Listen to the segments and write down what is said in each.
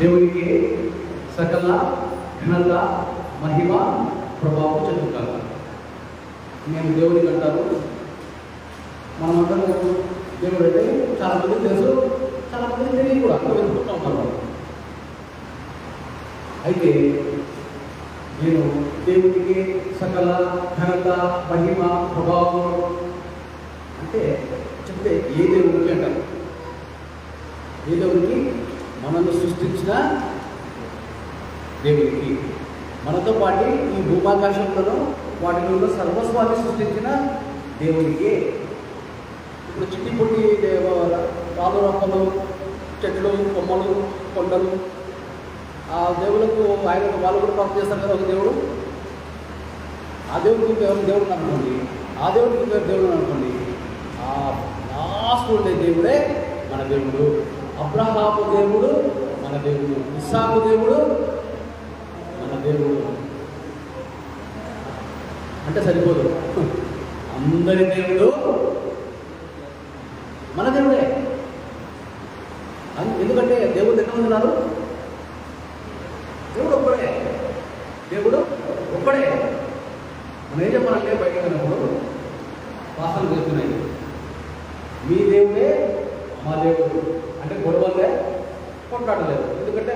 దేవునికి సకల ఘనత మహిమ ప్రభావం చెందుతారు. మేము దేవునికి అంటారు మనమందరం దేవుడు అంటే చాలా మంది తెలుసు చాలా మంది తెలియదు కూడా. అంత వెతుకుంటూ ఉంటారు అయితే నేను దేవునికి సకల ఘనత మహిమ ప్రభావం అంటే చెప్తే ఏ దేవుడికి అంటారు? ఏ దేవుడికి మనల్ని సృష్టించిన దేవునికి మనతో పాటు ఈ భూమాకాశంలో వాటిలో ఉన్న సర్వస్వాన్ని సృష్టించిన దేవునికి ఇప్పుడు చిట్టి పుట్టి రాళ్ళు రొక్కలు చెట్లు కొమ్మలు కొండలు ఆ దేవులకు ఆయన వాళ్ళు కూడా ప్రాప్తి చేస్తారు కదా ఒక దేవుడు. ఆ దేవుడికి పేరు దేవుడు అనుకోండి. ఆ దేవుడికి పేరు దేవుడు అనుకోండి. ఆ లాస్ట్ ఉండే దేవుడే మన దేవుడు. అబ్రహాపు దేవుడు మన దేవుడు. ఇస్సాకు దేవుడు మన దేవుడు. అంటే సరిపోదు. అందరి దేవుడు మన దేవుడే. ఎందుకంటే దేవుడు ఎక్కడ ఉన్నారు దేవుడు ఒక్కడే దేవుడు ఒక్కడే మనం ఏం చెప్పాలంటే బయటకు వెళ్ళినప్పుడు వాసనలు చేస్తున్నాయి మీ దేవుడే మా దేవుడు అంటే గొడవలే కొట్లాడలేదు ఎందుకంటే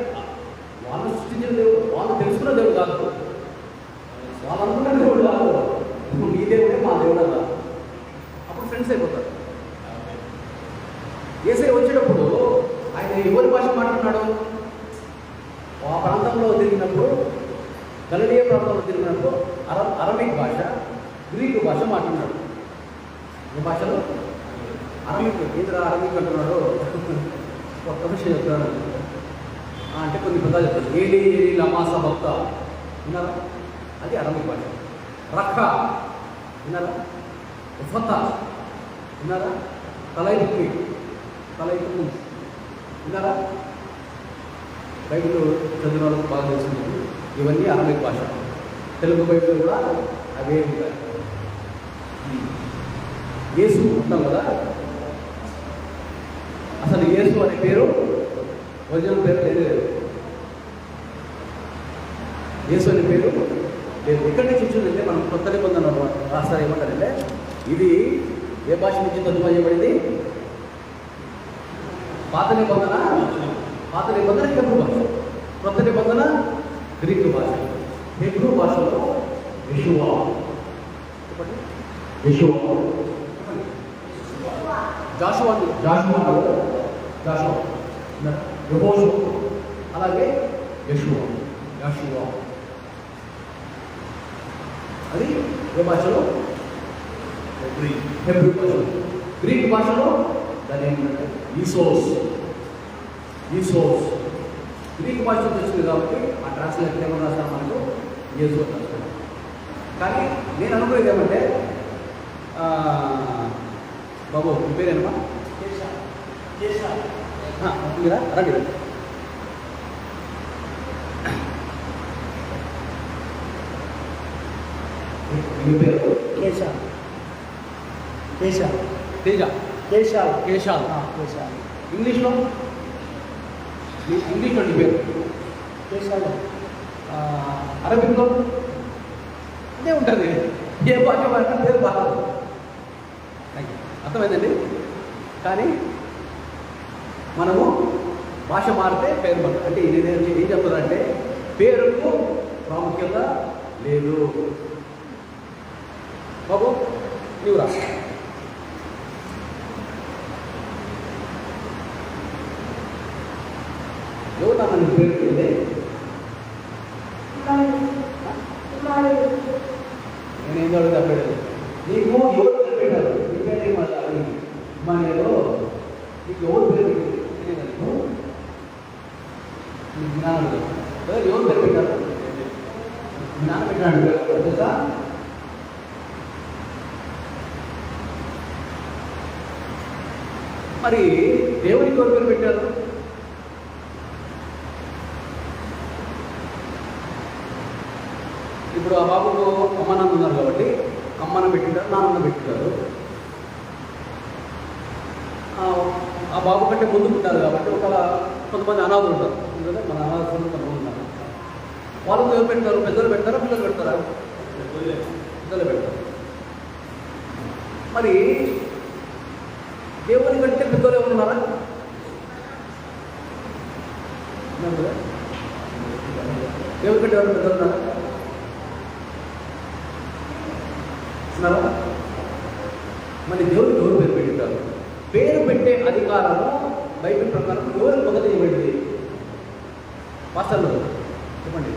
వాళ్ళు సృష్టించిన దేవుడు వాళ్ళు తెలుసుకున్న దేవుడు కాదు వాళ్ళు అనుకున్న దేవుడు కాదు మీ దేవుడే మా దేవుడు అలా అప్పుడు ఫ్రెండ్స్ అయిపోతారు ఏసై వచ్చేటప్పుడు ఆయన ఎవరి భాష మాట్లాడినాడు ఆ ప్రాంతంలో తిరిగినప్పుడు గలడియ ప్రాంతంలో తిరిగినప్పుడు అర అరబిక్ భాష గ్రీకు భాష మాట్లాడినాడు ఏ భాషలో? అరబిక్ ఏంద్రా అరబిక్ అంటున్నాడు? ఒక విషయం చెప్తున్నాడు అంటే కొన్ని పదాలు చెప్తాడు ఏలి ఏలి లమాస భక్త విన్నారా? అది అరబిక్ భాష. రక్క విన్నారా? ఉఫత విన్నారా? తలైపు తలైపు విన్నారా? బైబిల్ చదివిన వాళ్ళకి బాగా తెలిసింది ఇవన్నీ అరబిక్ భాష. తెలుగు బైబిల్ కూడా అవే ఉంటాయి. యేసు ఉంటాం కదా? అసలు యేసు అనే పేరు ఒరిజినల్ పేరు లేదు లేదు యేసు అనే పేరు లేదు. ఎక్కడి నుంచి వచ్చిందంటే మనం కొత్త నిబంధన రాస్తారు ఏమంటారంటే ఇది ఏ భాష నుంచి తదుపరి చేయబడింది? పాత నిబంధన పాత నిబంధన హెబ్రూ భాష. కొత్త నిబంధన గ్రీకు భాష. హెబ్రూ భాషలో చెప్పండి. యెషువా జాషువా జాషువా జాషువా. యహోషు అలాగే యెషువా యాషువా. అది ఏ భాషలో? హెబ్రూ. భాషలో. గ్రీక్ భాషలో దాని ఏంటంటే ఈసోస్ ఈసోస్ గ్రీక్ భాష వచ్చింది కాబట్టి ఆ ట్రాన్స్లేషన్ ఏమన్నా రాస్తాను మనకు రాస్తాను కానీ నేను అనుకునేది ఏమంటే బాబు మీ పేరేనమ్మా ఆ, మీరా రండి రండి. మీ పేరు? కేశవ. కేశవ. తేజ. కేశవ కేశాల్. కేశవ ఇంగ్లీష్లో? ఇంగ్లీష్లో నీ పేరు? కేశవ ఆ, అరబిక్లో అదే ఉంటుంది. ఏ భాష భాష పేరు భాష అర్థమైందండి? కానీ మనము భాష మారితే పేరు మారుతుంది. అంటే నేను ఏం చెప్తానంటే పేరుకు ప్రాముఖ్యత లేదు. బాబు నీవు రా ఎవరు నన్ను నీ పేరు తెలియదే నేను ఏం చదువుతా పెట్టాను నీకు ఎవరు పేరు పెట్టారు నీ పేరు మా నేను నీకు ఎవరు పేరు పెట్టారు జ్ఞానం ఎవరు ఎవరు పేరు పెట్టారు మీ పెట్టాడు పేరు తెలుసా? మరి దేవునికి ఎవరు పేరు పెట్టారు? ఇప్పుడు ఆ బాబుకు అమ్మ నాన్న ఉన్నారు కాబట్టి అమ్మన పెట్టింటారు నాన్న పెట్టింటారు. ఆ- బాబు కంటే ముందు పుట్టారు కాబట్టి ఒక కొంతమంది అనాథులు ఉంటారు. ఎందుకంటే మన అనాథులు కొంతమంది ఉన్నారు. వాళ్ళకు ఎవరు పెడతారు? పెద్దలు పెడతారా? పిల్లలు పెడతారా? పెద్దలు పెడతారు. మరి దేవుని కంటే పెద్దలు ఎవరు ఉన్నారా? దేవుని కంటే ఎవరు పెద్దలు ఉన్నారా? మరి దేవుడు ఎవరు పేరు పెట్టారు పేరు పెట్టే అధికారము బైబిల్ ప్రకారం ఎవరు మొదలు ఇవ్వండి పాస్టర్లు చెప్పండి.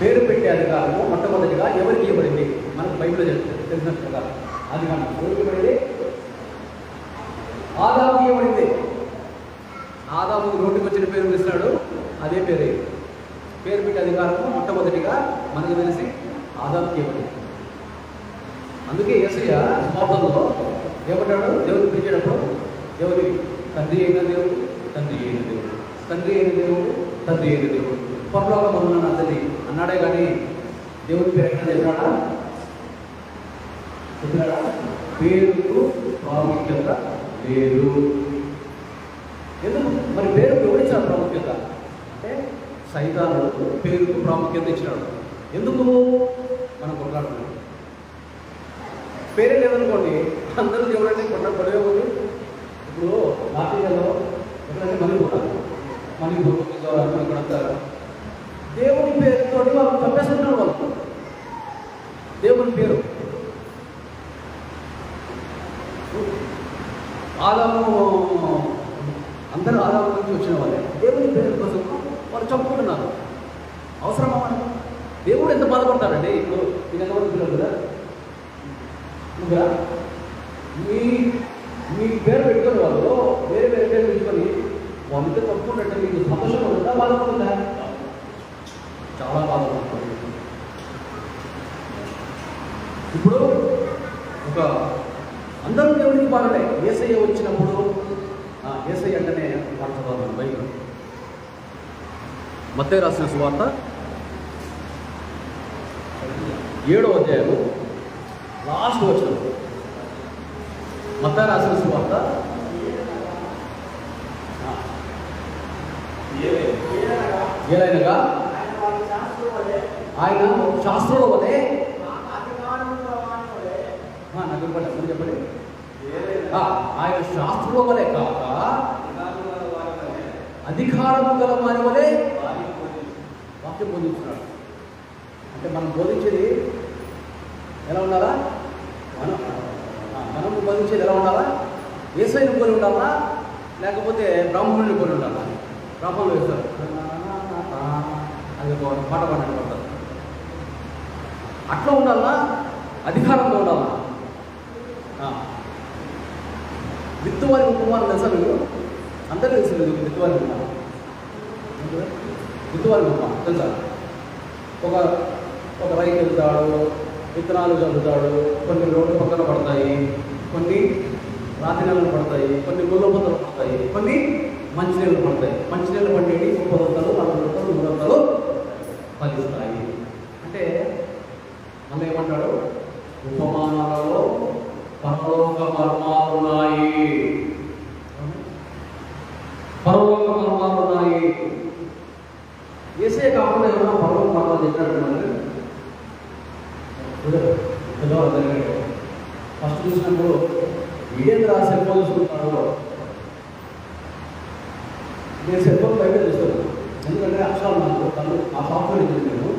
పేరు పెట్టే అధికారము మొట్టమొదటిగా ఎవరికి ఇవ్వబడింది? మనకు బైబిల్లో తెలిసిన ప్రకారం. అధికారం ఎవరికి ఇవ్వబడింది? ఆదాము ఇవ్వబడింది. ఆదాము నోటికి వచ్చిన పేరు ఇస్తున్నాడు అదే పేరే. పేరు పెట్టే అధికారము మొట్టమొదటిగా మనకు తెలిసి ఆదాముకి ఇవ్వబడింది. అందుకే ఏసయ్య మోకంలో ఏమంటాడు? దేవుడిని పిలిచేటప్పుడు దేవుని తండ్రి అయిన దేవుడు తండ్రి అయిన దేవుడు తండ్రి అయిన దేవుడు తండ్రి అయిన దేవుడు. పరలోకం ఉన్నాను అతని అన్నాడే కానీ దేవుని పేరు ఎక్కడ చెప్పినాడా? చెప్పినాడా? పేరుకు ప్రాముఖ్యత లేదు. ఎందుకు? మరి పేరు ఎవరిచ్చాడు ప్రాముఖ్యత? అంటే సైతానుడు పేరుకు ప్రాముఖ్యత ఇచ్చినాడు. ఎందుకు మనం కొట్లాడుతున్నాం పేరే లేదనుకోండి అందరూ దేవుడంటే కొట్ట పడే ఉంది ఇప్పుడు లాఠీలలో ఎక్కడంటే మనీ పోతారు మనీ పోతారు ఇక్కడ అంటారు దేవుని పేరుతో వాళ్ళు చంపేస్తున్నారు వాళ్ళు దేవుని పేరు ఆదాము అందరూ ఆదాము నుంచి వచ్చిన వాళ్ళే దేవుని పేరు కోసం వాళ్ళు చంపుకుంటున్నారు అవసరమా మనకు? దేవుడు ఎంత బాధపడతాడండి ఇప్పుడు మీకు ఎంతమంది పిల్లలు కదా ఇంకా మీ మీ పేరు పెట్టుకుని వాళ్ళు వేరే వేరే పేరు పెట్టుకొని వాళ్ళతో తప్పుకుంటే మీకు సంతోషం ఉంటుందా బాధపడుతుందా చాలా బాధపడుతుంది ఇప్పుడు ఒక అందరూ దేవుడికి బాధలే ఏసయ్య వచ్చినప్పుడు ఏసయ్య అంటేనే మాట చదవాలి బైబిల్. మత్తయి రాసిన సువార్త ఏడో అధ్యాయము లాస్ట్ వచ్చిన మత రాసిన సువార్త ఏలైనగా? ఆయన శాస్త్రుల వలె. ఆ, నాకు చెప్పండి ఆయన శాస్త్రుల వలె కాక అధికారము గల వారి వలె వాక్యం బోధించున్నాడు అంటే మనం బోధించేది ఎలా ఉండాలా? మనం ఆ, మనం బోధించేది ఎలా ఉండాలా? ఏసైని పోలి ఉండాలా? లేకపోతే బ్రాహ్మణుని పోలి ఉండాలా? బ్రాహ్మణులు వేస్తారు. అది ఒక పాట పడతారు అట్లా ఉండాలా? అధికారంలో ఉండాలా. విత్తువారి ఉపమానం తెలుసా మీకు? అందరూ తెలుసు మీకు విత్తువారి ఉపమానం. విత్తువారి ఉపమానం తెలుసా? ఒక ఒక రైతు వెళ్తాడు విత్తనాలు చల్లుతాడు కొన్ని రోడ్డు పక్కన పడతాయి కొన్ని రాతి నెలలు పడతాయి కొన్ని ముళ్ళ పొందలు పడతాయి కొన్ని మంచినీళ్ళు పడతాయి. మంచినీళ్ళు పండేవి ముప్పై వందలు నలభై వందలు మూడు వందలు ఫలిస్తాయి. అంటే మళ్ళీ ఏమంటాడు? ఉపమానాలలో పరలోక మర్మాలున్నాయి పరలోక మర్మాలు ఉన్నాయి ఏసే కాకుండా ఏమైనా పరలోక మర్మాలు చెప్పినట్టు ఫస్ట్ చూసినప్పుడు ఏం సెల్ ఫోన్ చూసుకుంటున్నాడు? నేను సెల్ఫోన్ బయట చూస్తాను. ఎందుకంటే అక్షరాలు నాకు తను ఆ సాఫ్ట్వేర్ ఇంజనీర్ నేను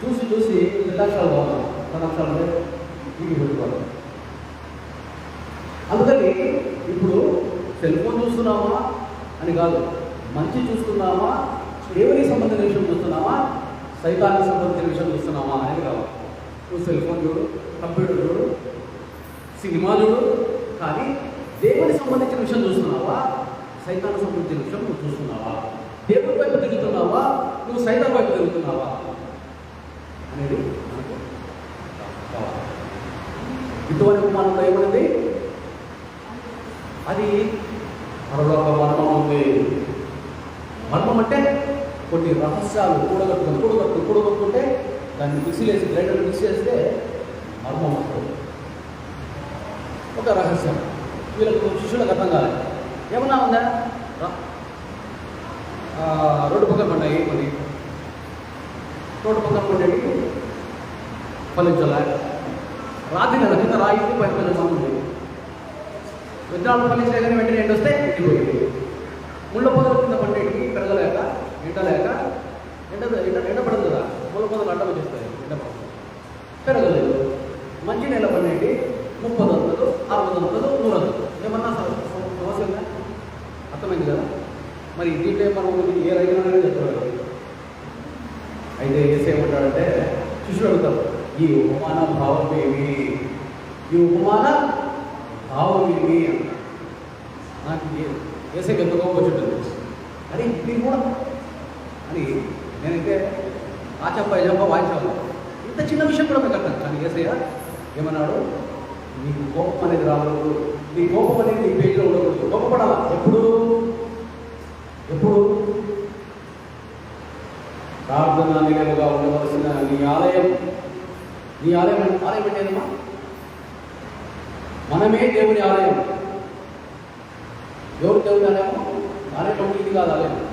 చూసి చూసి రెండు అక్షరాలు బాగున్నాను తన అక్షరాలు అంటే ఇంటికి పెట్టుకోవాలి. అందుకని ఇప్పుడు సెల్ ఫోన్ చూస్తున్నామా అని కాదు. మంచి చూస్తున్నామా దేవునికి సంబంధించిన విషయం చూస్తున్నామా సైతానికి సంబంధించిన విషయం చూస్తున్నామా అనేది కావాలి. నువ్వు సెల్ ఫోన్ చూడు కంప్యూటర్ చూడు సినిమా చూడు కానీ దేవునికి సంబంధించిన విషయం చూస్తున్నావా? సైతానికి సంబంధించిన విషయం నువ్వు చూస్తున్నావా? దేవుడి వైపు తిరుగుతున్నావా? నువ్వు సైతం వైపు తిరుగుతున్నావా? అనేది మనకు కావాలి. ఇటువంటి ఉపమానంలో ఏమైంది? అది మరొక మర్మం ఉంది. మర్మం అంటే కొన్ని రహస్యాలు కూడగట్టుకుని కూడగట్టు కూడగట్టుకుంటే దాన్ని విసిలేసి గ్రైండర్ విసిలేస్తే మర్మం వస్తుంది ఒక రహస్యం. వీళ్ళకు శిష్యులకు అర్థం కాలేదు ఏమన్నా ఉందా? రోడ్డు పక్కన ఉన్నాయి కొన్ని రోడ్డు పక్కన ఉండేవి ఫలించాలి? రాత్రి నెల కింద రాయి పది ఉంది విత్తనాలు ఫలించలే కానీ వెంటనే ఎండ వస్తే ఎండిపోయింది ముళ్ళ పొదల కింద పండేటికి పెరగలేక ఎండలేక ఎండ ఎండ ఎండ పడదు కదా ముళ్ళ పొదలు అడ్డం వచ్చేస్తాయి ఎండ పడదు. పెరగలేదు మంచి నెల పండేటి ముప్పై వందలు అరవై వందలు నూరు వందలు. ఏమన్నా సమస్యగా సమస్య అర్థమైంది కదా? మరి దీంట్లో మనం ఏ రైతులనే చెప్తారు అయితే ఏసే ఏమంటాడంటే శిష్యుడు అడుగుతారు ఈ ఉపమాన భావం ఏమి? ఈ ఉపమాన భావం ఏమి? నాకు వేసే ఎంత గొప్ప వచ్చింటుంది. అరే ఇది కూడా అని నేనైతే ఆ చెప్ప ఈ చెప్ప వాయించాను. ఇంత చిన్న విషయం కూడా మీకు అర్థం. కానీ ఏసయ్య ఏమన్నాడు? నీకు కోపం అనేది రాకూడదు. నీ కోపం అనేది నీ పేజీలో ఉండకూడదు. కోపపడాలా? ఎప్పుడు? ఎప్పుడు? ప్రార్థన నిలవుగా ఉండవలసిన నీ ఆలయం. నీ ఆలయం ఆలయం అంటే మనమే దేవుని ఆలయం. ఎవరు దేవుని ఆలయం ఆలయం ఇది కాదు ఆలయం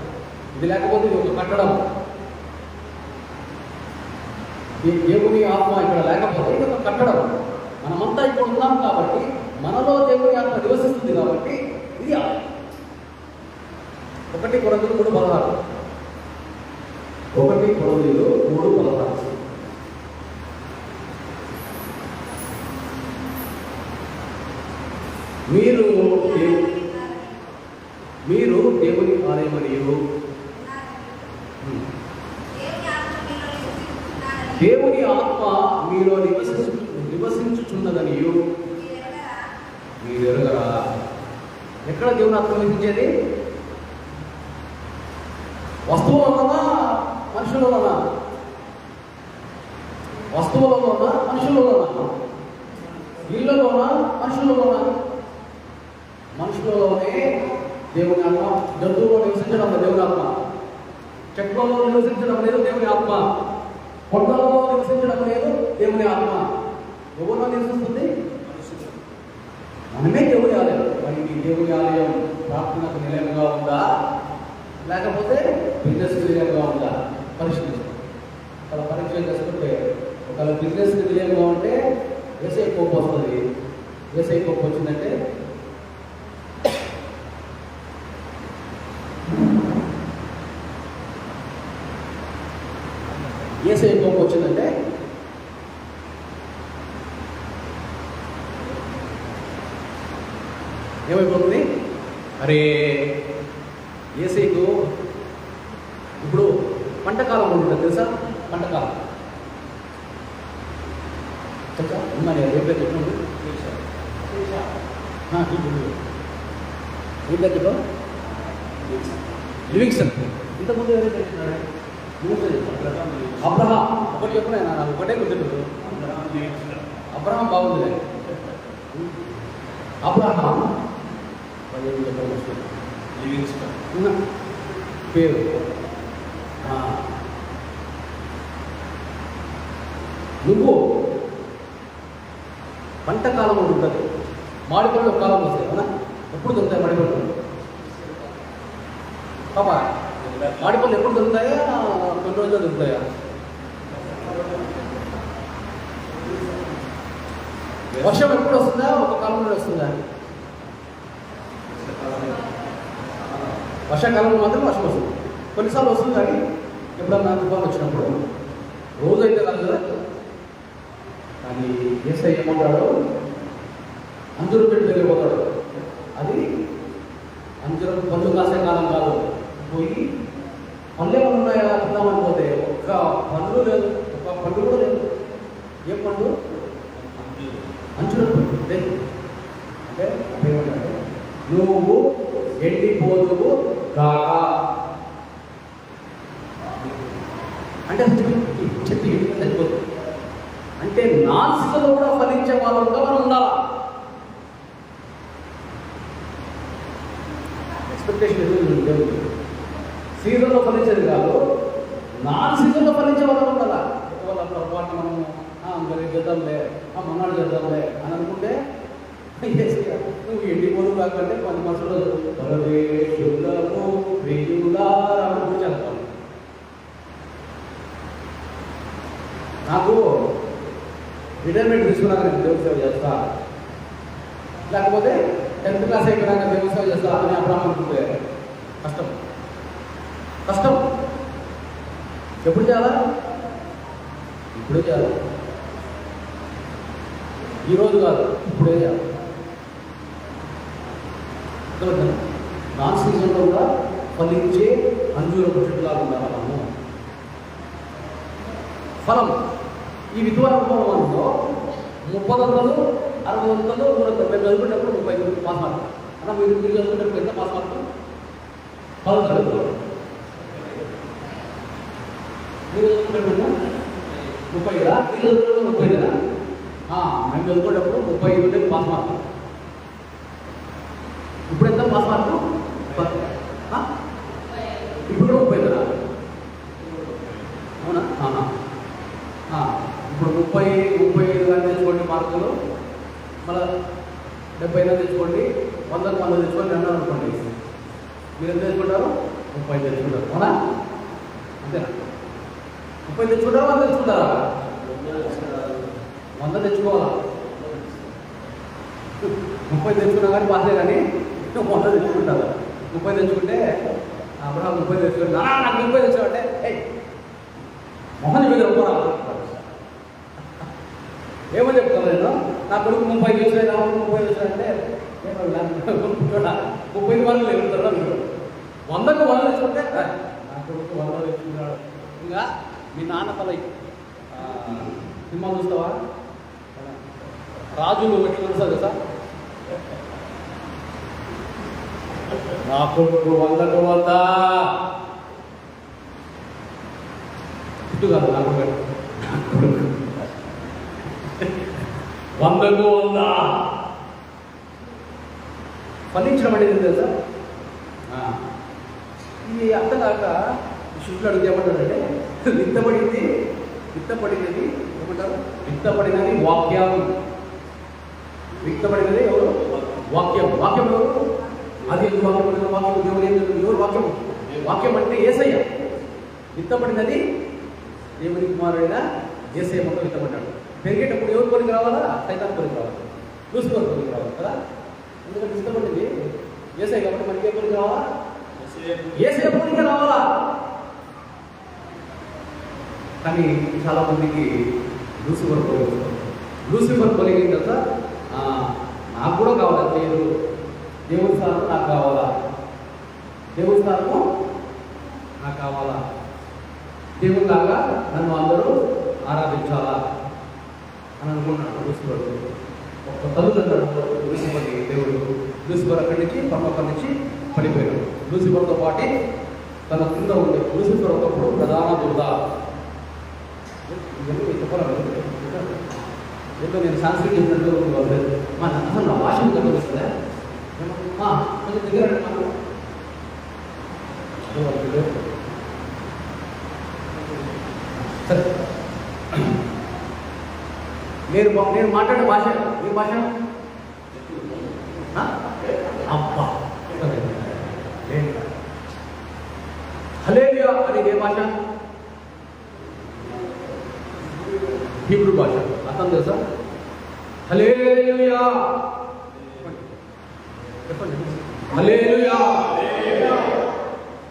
ఇది లేకపోతే ఇది ఒక కట్టడం. ఈ దేవుని ఆత్మ ఇక్కడ లేకపోతే ఇది ఒక కట్టడం. మనమంతా ఇక్కడ ఉన్నాం కాబట్టి మనలో దేవుని ఆత్మ నివసిస్తుంది కాబట్టి ఇది ఒకటి కొరందులు మూడు పదహారు. ఒకటి కొరందులు మూడు పదహారు. మీరు దేవు- మీరు దేవుని ఆలయమనియు దేవుని ఆత్మ మీలో నివసించు నివసించుచున్నదనియు. మీరు ఎరగరా ఎక్కడ దేవుని ఆత్మ నివసించేది వస్తువులలోనా మనుషులలోనా వస్తువులలోనా మనుషులలోనా ఇళ్ళలోనా మనుషులలోనా మనుషులలోనే దేవుని ఆత్మ జంతువులో నివసించడం లేదు దేవుని ఆత్మ చెట్లలో నివసించడం లేదు దేవుని ఆత్మ కొండలలో నివసించడం లేదు దేవుని ఆత్మ ఎవరిలో నివసిస్తుంది మనమే దేవుని ఆలయం మరి ఈ దేవుని ఆలయం ప్రార్థనకు నిలయంగా ఉందా లేకపోతే బిజినెస్ నిలయంగా ఉందా? పరిశీలిస్తాం అలా పరీక్ష చేసుకుంటే ఒకవేళ బిజినెస్ నిలయంగా ఉంటే ఏసై కోపం వస్తుంది. ఏసై కోపం వచ్చిందంటే ఏసై కోపం వచ్చిందంటే ఏమైపోతుంది? అరే ఏసైకు ఇప్పుడు పంటకాలం ఉంటుంది తెలుసా పంటకాలం తెలుసా ఉన్నా నేను రేపు చెప్పండి ఏం పేరు చెప్పావు లివింగ్స్టన్ ఇంతకుముందు ఎవరు తెలిసినాడు లివింగ్స్టన్ చెప్పాడు. అబ్రహాం ఒకటి చెప్పు నాయనా, నాకు ఒకటే గుర్తు అబ్రహాం బాగుంది అబ్రహాం పదిహేను చెప్పాలి మర్చిపోయాను. ఉన్న పేరు ఆ. నువ్వు పంట కాలం ఒకటి ఉంటుంది మామిడి పళ్ళు ఒక కాలం వస్తాయి అవునా ఎప్పుడు దొరుకుతాయి మామిడి పళ్ళు పాపా మామిడి పళ్ళు ఎప్పుడు దొరుకుతాయా కొన్ని రోజులు దొరుకుతాయా వర్షం ఎప్పుడు వస్తుందా? ఒక కాలంలో వస్తుందా? వర్షాకాలంలో మాత్రం వర్షం వస్తుంది. కొన్నిసార్లు వస్తుంది కానీ ఎప్పుడన్నా తుఫాన్ వచ్చినప్పుడు రోజు అయితే కాదు కదా. కానీ ఏసై ఏమంటాడు? అందరూ పెట్టి వెళ్ళిపోతాడు అది అందరం పళ్ళు కాసే కాలం కాదు పోయి పళ్ళు ఏమైనా ఉన్నాయా తిందామని పోతే పండ్లు లేదు ఒక పండు కూడా లేదు. ఏ పండు? అంచుల పండు. లేదు. అంటే అప్పుడు నువ్వు ఎండిపోదువు కాక అంటే అసలు చెట్టు చెట్టు ఎండిపోతే చనిపోతుంది అంటే నాసికలో కూడా ఫలించే వాళ్ళుగా మనం ఉండాలా ఎక్స్పెక్టేషన్ ఎదురు దేవుడు సీజన్లో ఫలించేది కాదు నాన్ సీజన్లో ఫలించే వాళ్ళం ఉండాలా వాళ్ళ పొరపాటు మనం "ఆ, మరి చేద్దాంలే ఆ, మొన్నాడు చేద్దాంలే అని అనుకుంటే యేసయ్య, నువ్వు ఎండి పోదు కాకంటే కొంత మనసులో పరమేశ్వరులకు ప్రియులారా చెప్తాను నాకు రిటైర్మెంట్ తీసుకున్నాక నేను దేవుని సేవ చేస్తా లేకపోతే టెన్త్ క్లాస్ అయిపోయినాక తెలుసా అని అబ్రాహం అనుకుంటే కష్టం కష్టం ఎప్పుడు చేయాలా ఇప్పుడు చేయాలి ఈరోజు కాదు ఇప్పుడే చేయాలి నాన్ సీజన్లో కూడా ఫలించే అంజూర చెట్టులాగా ఉండాలి మనము ఫలం ఈ విద్వానంలో ముప్పై వందలు అరవై వందలు మూడు వందలు మేము చదువుకున్నప్పుడు ముప్పై ఐదు పాస్ మార్కులు అన్న మీరు మీరు చదువుకుంటే ఎంత పాస్ మార్కులు పదో తరగతిలో మీరు చదువుకుంటే ముప్పై కదా? మీరు చదువుకుంటే ముప్పై కదా? మేము చదువుకునేటప్పుడు ముప్పై ఉంటే పాస్ మార్కులు ఇప్పుడు ఎంత పాస్ మార్కు ఇప్పుడు ముప్పై కదా? అవునా? ఇప్పుడు ముప్పై ముప్పై ఐదు కానీ తెచ్చుకోండి మార్కులు. మళ్ళీ డెబ్బై ఐదు తెచ్చుకోండి వందకు వంద తెచ్చుకొని రెండు అనుకోండి. మీరు ఎంత తెచ్చుకుంటారు? ముప్పై తెచ్చుకుంటారు. అవునా? అంతేనా? ముప్పై తెచ్చుకుంటారా? వంద తెచ్చుకుంటారా? వంద తెచ్చుకోవాలా? ముప్పై తెచ్చుకున్నా కానీ పాసే కానీ వంద తెచ్చుకుంటారు. ముప్పై తెచ్చుకుంటే అప్పుడు ముప్పై తెచ్చుకుంటా నాకు ముప్పై తెచ్చుకుంటే మొహన్ మీద ఒప్పరా ఏమని చెప్తాను నేను? నా కొడుకు ముప్పై తెచ్చాయి నా కొడుకు ముప్పై తెచ్చాడంటే ముప్పై ఐదు వరకు ఎగురుతారా మీరు వందకు వంద తెచ్చుకుంటే "ఆ, నా కొడుకు వంద తెచ్చుకున్నాడు ఇంకా మీ నాన్న తల సినిమా చూస్తావా? రాజులు ఎట్లా తెలుసా తెలుసా? నా కొడుకు వందకు వంద ఇటు కాదు నా నా కొడుకు. వందకు వంద ఫలించడం అనేది తెలుసా. ఇది అర్థం కాక శిష్యులు అడిగితే ఏమంటారంటే విత్తబడింది విత్తబడినది ఏమంటారు? విత్తబడినది వాక్యం. విత్తబడినది ఎవరు? వాక్యం. వాక్యం ఎవరు? అది ఎందుకు వాక్యం? వాక్యం? దేవుడు ఏం? ఎవరు వాక్యం? వాక్యం అంటే ఏసయ్య. విత్తబడినది దేవుని కుమారుడైన ఏసయ్య మొత్తం విత్తబడ్డాడు. పెరిగేటప్పుడు ఎవరు కొరికి రావాలా? సైతాన్ కొరికి రావాలి. లూసిఫర్ కొరికి రావాలి కదా? ఎందుకంటే విత్తబడింది ఏసయ్య కాబట్టి మనకి ఏ కొరికి రావాలా? ఏసయ్య కొరికి రావాలా? కానీ చాలా మందికి లూసిఫర్ కొలిగి లూసిఫర్ కొలిగిన తర్వాత నాకు కూడా కావాలి లేదు. దేవుడి స్థానం నాకు కావాలా? దేవుడి స్థానము నాకు కావాలా? దేవుడు లాగా నన్ను అందరూ ఆరాధించాలా? అని అనుకున్నాడు లూసిఫర్ ఒక తల్లి అన్నాడు లూసిఫర్ని దేవుడు లూసిఫర్ అక్కడి నుంచి పర్వతం నుంచి పడిపోయాడు లూసిఫర్తో పాటు తన కింద ఉండే లూసిఫర్ ఒకప్పుడు ప్రధాన దుర్ద ఏదో నేను సాంస్కృతిక చెప్పినట్టు మన అసలు నా భాష కనిపిస్తుందా కొంచెం దగ్గర సరే నేను నేను మాట్లాడే భాష మీ భాష అబ్బా. హలేలియా అనేది ఏ భాష? హీబ్రూ భాష. అర్థం తెలుసా? హలేలుయా చెప్పండి. హలేలుయా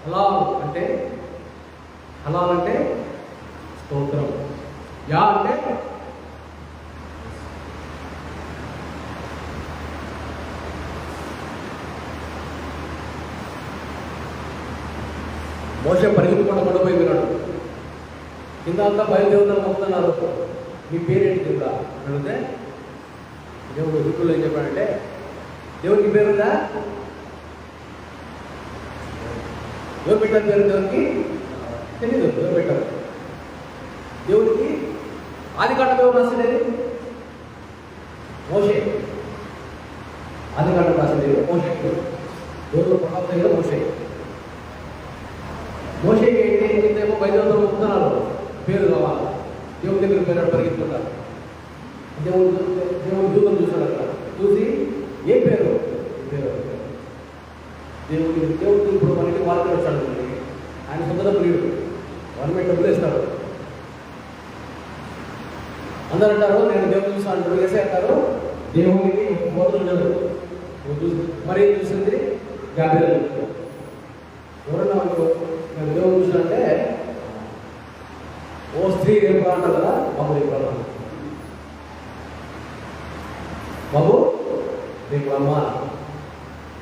హలాల్ అంటే? హలాల్ అంటే స్తోత్రం. యా అంటే మోస పరిగెత్తుకుండా కొండపోయి విన్నాడు కింద అంతా బయలుదేవతలు మొక్కుతున్నారు మీ పేరేంటి దేవుడా? అడిగితే దేవుడు హిందువులు ఏం చెప్పాడంటే దేవుడికి పేరుందా ఎవరు పెట్టారు పేరు దేవుడికి తెలియదు ఎవరు పెట్టారు దేవుడికి ఆది కాండం ఎవరు రాసినది మోసే ఆది కాండం రాసింది మోసే దేవుడు ప్రభావం దగ్గర మోషే. మోషేకి ఏంటి ఏంటేమో బయలుదేరుతూ మొక్కుతున్నారు పేరు కావాలి. దేవుడి దగ్గర పేరు పరిగెత్తుకుంటారు. దేవుడు దేవుడు దూరం చూశాడు అక్కడ. చూసి ఏ పేరు? పేరు. దేవుడు దేవుడు ఇప్పుడు మనకి వాళ్ళకి వచ్చాడు ఆయన సొంత ప్రియుడు. ఇవ్వడు గవర్నమెంట్ డబ్బులు ఇస్తాడు అందరు అంటారు నేను దేవుడు చూసాను అంటారు. వేసే అంటారు దేవుడికి మోదలు లేదు మరి చూసింది? గాబ్రియల్ ఎవరన్నా అనుకో నేను దేవుడు చూసానంటే ఓ స్త్రీ రేపు అంటారు కదా బాబు రేపు బాబు రేపు అమ్మ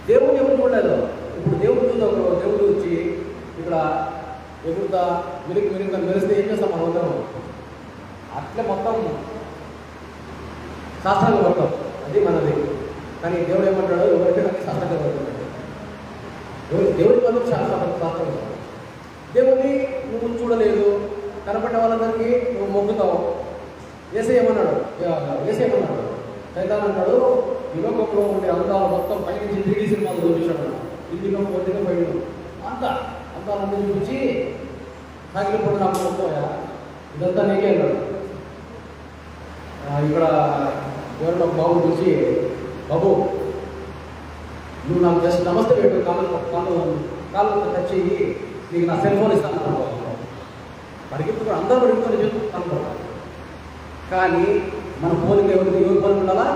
దేవుడు ఎవరు చూడలేదు? ఇప్పుడు దేవుడు చూద్దాం దేవుడు వచ్చి ఇక్కడ ఎగురుతా మెరుగు మెరుగు మెరిస్తే ఏం చేస్తాం? మనం అందరం అట్లే మొత్తం శాస్త్రంగా పడతాం అది మనది. కానీ దేవుడు ఏమంటాడు ఎవరికైనా నాకు శాస్త్రంగా పడుతున్నాడు దేవుడి దేవుడి వల్ల శాస్త్రం శాస్త్రం దేవుడిని నువ్వు చూడలేదు. కనపడ్డ వాళ్ళందరికీ నువ్వు మొక్కుతావు. ఏసేయమన్నాడు ఏసేయమన్నాడు సైతాన్ అంటాడు ఈ లోకంలో ఉండే అందాలు మొత్తం పైనుంచి త్రీడీ సినిమాలు చూపించాడు. ఇందులో పొద్దున పైన అంతా అందాలన్నీ చూపించి సాగిలిపోయి నాకు మొత్తమయ్యా ఇదంతా నీకే అన్నాడు. ఇక్కడ ఎవరిలో బాబు చూసి బాబు నువ్వు నాకు జస్ట్ నమస్తే పెట్టు కాళ్ళు కాళ్ళు కాళ్ళు టచ్ చెయ్యి నీకు నా సెల్ ఫోన్ ఇస్తాను అన్నాడు పరిగెత్తుకుని అందరూ పరిగెత్తుకుని చెప్తూ అనుకోవాలి కానీ మన పోలిక ఎవరికి ఎవరి పోలిక ఉండాలా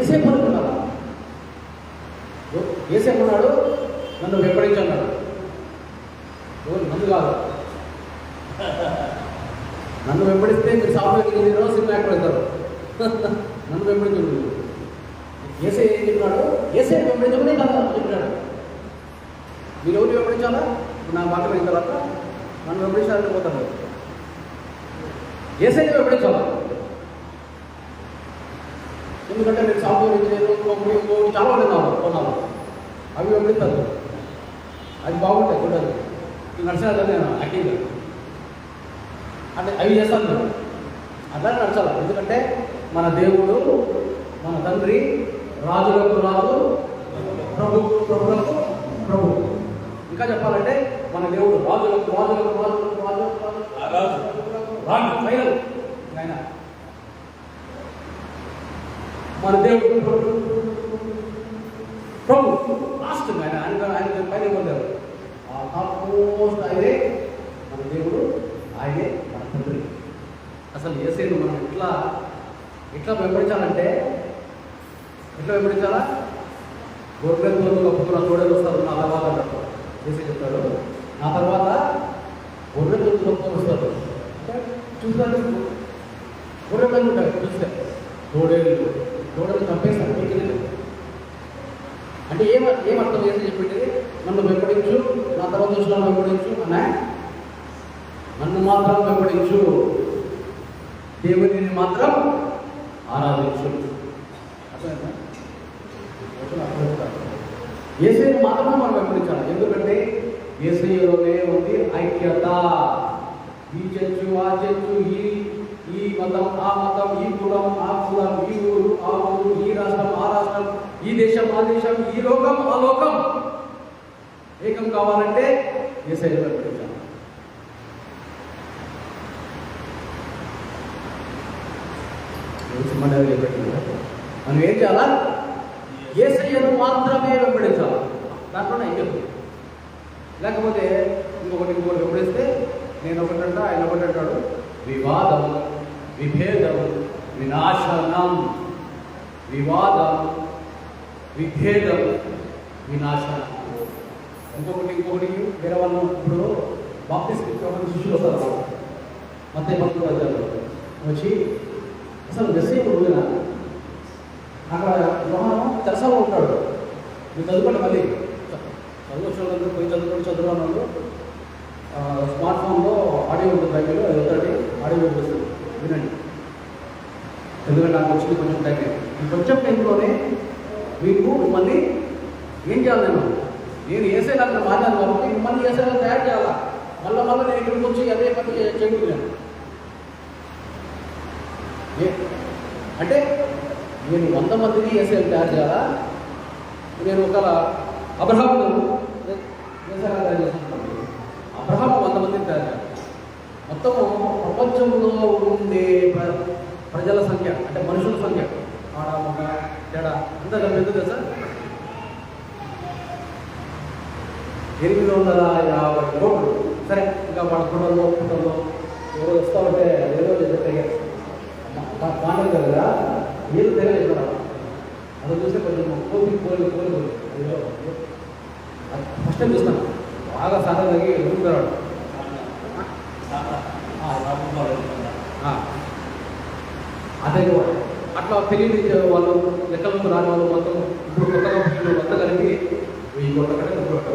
ఏసే పోలిక ఉండాలా ఏసే ఉన్నాడు నన్ను వెంబడించన్నాడు ఎవరు? నన్ను కాదు. నన్ను వెంబడిస్తే మీరు సాఫ్ట్వేర్ ఇంజనీర్ సినిమా యాక్టర్ అవుతారు. నన్ను వెంబడించండి ఏసే ఏం చెప్పినాడు? ఏసే వెంబడించమని కదా చెప్పినాడు. మీరు ఎవరు వెంబడించాలా? నా మాట అయిన తర్వాత నన్ను వెంబడించాలని పోతాను. ఏసైతే వెంబడించాలా? ఎందుకంటే నేను సాఫ్ట్వేర్ ఇంజనీర్ చాలా ఉన్నాను కొన్నాను అవి వెంబడిస్తారు అది బాగుంటాయి చూడాలి నడిచినా నేను యాక్టింగ్. అంటే అవి చేస్తాను అట్లా నడచాలి. ఎందుకంటే మన దేవుడు మన తండ్రి రాజులకు రాజు ప్రభు ప్రభులకు ప్రభు ఇంకా చెప్పాలంటే మన దేవుడు రాజులకు రాజులకు రాజులకు రాజులకు రాజు. రాజు. ఫైనల్. ఆయన మన దేవుడు ప్రభు లాస్ట్ ఆయన ఆయన ఆయన పైన పొందారు ఆ టాప్ మోస్ట్ ఆయనే మన దేవుడు ఆయనే మన తండ్రి. అసలు ఏసేను మనం ఎట్లా ఎట్లా వెంబడించాలంటే ఎట్లా వెంబడించాలా గొర్రెలతో కప్పుకున్న తోడలు వస్తారు నా తర్వాత అన్నట్టు చేసి చెప్తాడు నా తర్వాత గొర్రె కప్పుకొని వస్తారు అంటే గొర్రె గొర్రెలు ఉంటాడు చూస్తే. తోడేళ్ళు తోడేళ్ళు చంపేస్తాడు అంటే ఏమ ఏమర్థం అర్థం చేసి చెప్పింది? నన్ను వెంబడించు నా తర్వాత వచ్చిన వెంబడించు అన్నా నన్ను మాత్రం వెంబడించు. దేవుడిని మాత్రం ఆరాధించు. అర్థమైందా? ఏసైని మాత్రమే మనం వెంబడించాలి ఎందుకంటే ఏసైలోనే ఉంది ఐక్యత. ఈ చర్చు ఆ చర్చు ఈ ఈ మతం ఆ మతం ఈ కులం ఆ కులం ఈ ఊరు ఆ ఊరు ఈ రాష్ట్రం ఆ రాష్ట్రం ఈ దేశం ఆ దేశం ఈ లోకం ఆ లోకం. ఏకం కావాలంటే ఏసైలో వెంబడించాలి మనం ఏం చేయాలా? ఏసయ్యను మాత్రమే వెంబడించాలి దాంట్లోనే ఏం చెప్పు లేకపోతే ఇంకొకటి ఇంకొకటి వెంబడిస్తే నేను ఒకటంట ఆయన ఒకటి అంటాడు వివాదం విభేదం వినాశనం. వివాదం విభేదం వినాశనం. ఇంకొకటి ఇంకొకటి వేరే వాళ్ళు ఇప్పుడు బాప్తిస్ట్ శిష్యులు వస్తారు మధ్య భక్తులు వచ్చారు వచ్చి అసలు మెస్సేజ్ రోజున అక్కడ యోహాను తెరసలో ఉంటాడు. మీరు చదువుకోండి మళ్ళీ చదువు వచ్చిన వాళ్ళందరూ పోయి చదువుకోండి చదువు వాళ్ళు స్మార్ట్ ఫోన్లో ఆడియో అది బైబిల్ ఒకటి ఆడియో వినిపిస్తుంది వినండి. ఎందుకంటే నాకు వచ్చింది కొంచెం టైం ఈ కొంచెం టైంలోనే మీకు మిమ్మల్ని ఏం చేయాలి నేను? నేను ఏసే నాకు మాట్లాడాను కాబట్టి మిమ్మల్ని ఏసే తయారు చేయాలా? మళ్ళీ మళ్ళీ నేను ఇక్కడికి వచ్చి అదే పని చే- చేయకూడదు అంటే నేను వంద మందిని ఏసే తయారు చేయాలా? నేను ఒక అబ్రహాము ఏసైనా తయారు చేస్తాను. అబ్రహాము వంద మందిని తయారు చేయాలి? మొత్తము ప్రపంచంలో ఉండే ప్రజల సంఖ్య అంటే మనుషుల సంఖ్య. ఆడ మగ తేడా. అంతా కలిపి ఎందుకు ఎనిమిది వందల యాభై కోట్లు. సరే ఇంకా వాళ్ళ కుటుంబంలో కుటుంబంలో ఎవరు వస్తా ఉంటే ఏదో తెలియదు. కాలేదు కదా? ఏదో తెలియదు అది చూస్తే కొంచెం కోపి కోరి కోరి ఫస్ట్ టైం చూస్తాను బాగా సాధన తగ్గి ఎదుగుతారు అదే అట్లా పెళ్ళి వాళ్ళు లెక్కలకు రాని వాళ్ళు మొత్తం ఇప్పుడు కొత్తగా పుట్టిన మొత్తం వెయ్యి కోట్ల కంటే ముప్పై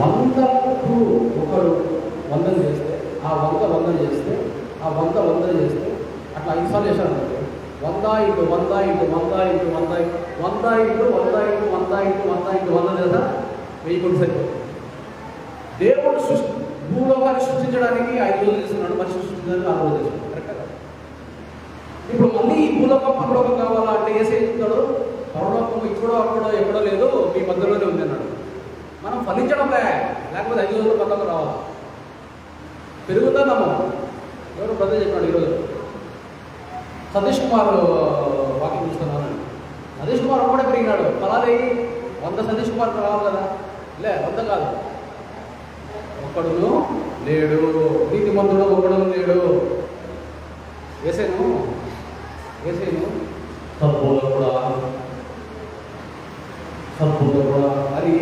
వందకు ఒకరు వందలు చేస్తే ఆ వంద వందలు చేస్తే ఆ వంద వందలు చేస్తే అట్లా ఇన్స్టాలేషన్ అంటే వంద ఇంటూ వంద ఇంటూ వంద ఇంటూ వంద వంద ఇంటూ వంద ఇంటూ వంద ఇంటూ వంద ఇంటూ వంద లేదా వెయ్యి కోట్లు సరిపోతుంది. సృష్టించడానికి ఐదు రోజులు చేస్తున్నాడు మనిషి సృష్టించడానికి ఆరు రోజులు కదా? ఇప్పుడు మళ్ళీ ఈ భూలోకం పరలోకం కావాలా అంటే ఏసే చెప్తాడు పరలోకం ఇక్కడో అక్కడో ఎక్కడో లేదు మీ మధ్యలోనే ఉంది అన్నాడు మనం ఫలించడంలే లేకపోతే ఐదు రోజులు పరలోకం రావాలి? పెరుగుతున్నాము ఎవరు ప్రజలు చెప్పాడు ఈరోజు. సతీష్ కుమార్ వాకింగ్ చూస్తున్నాను. సతీష్ కుమార్ కూడా పెరిగినాడు. ఫలాది వంద సతీష్ కుమార్ రావాలి కదా? లే వంద కాదు. ఒక్కడును లేడు నీతి మందుడు ఒక్కడును లేడు వేసాను? వేసాను? సద్బోధ కూడా. సద్బోధ కూడా. అది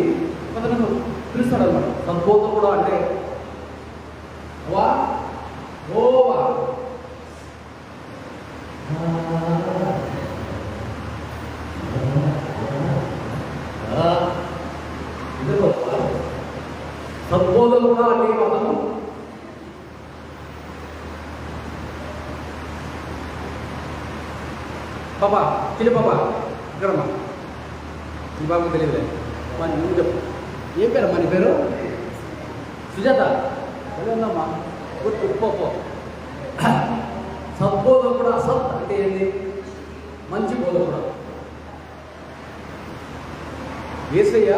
కొంతమంది పిలుస్తాడు అనమాట సద్బోధ కూడా అంటే వా ఓవా ఇది సద్బోధ కూడా అంటే ఏమర్థము పాపా చిలి పాపా ఇక్కడమ్మా ఈ బాబు తెలియదులే మరి నువ్వు చెప్పు ఏం పేరు నీ పేరు సుజాత ఉందమ్మా గుర్తు ఉప్పు సద్బోధకుడు అసత్ అంటే ఏంటి మంచి బోధకుడు ఏసయ్య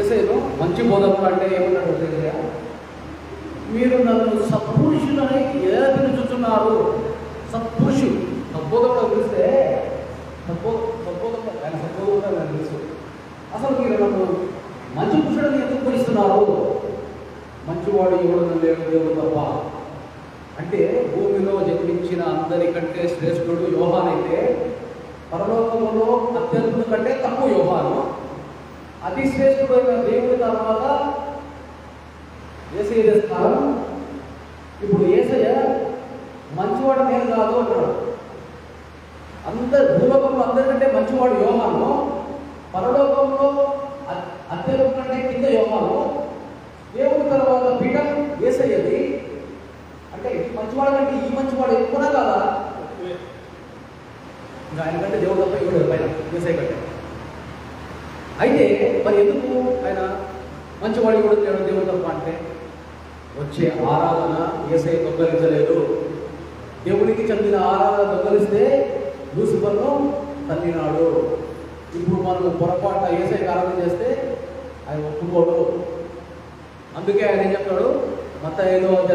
ఏసయ్యను మంచి బోధకుడు అంటే ఏమన్నాడు ఏసయ్య మీరు నన్ను సత్పురుషులని ఎలా పిలుచుతున్నారు సత్పురుషుడు సద్బోధంలో పిలిస్తే సద్బోధ సద్బోధంలో ఆయన సద్బోధంలో నాకు తెలుసు. అసలు మీరు నాకు మంచి పురుషుడిని ఎందుకు పిలుస్తున్నారు మంచివాడు ఎవడు లేడు దేవుడు తప్ప. అంటే భూమిలో జన్మించిన అందరికంటే శ్రేష్ఠుడు యోహాన్ అయితే పరలోకంలో అత్యంత కంటే తక్కువ యోహాను. అతి శ్రేష్ఠుడైన దేవుడి తర్వాత ఏసయ్య చేస్తున్నారు ఇప్పుడు ఏసయ్య మంచివాడు నేను కాదు అంటాడు. అందరు భూలోకంలో అందరికంటే మంచివాడు యోహాను. った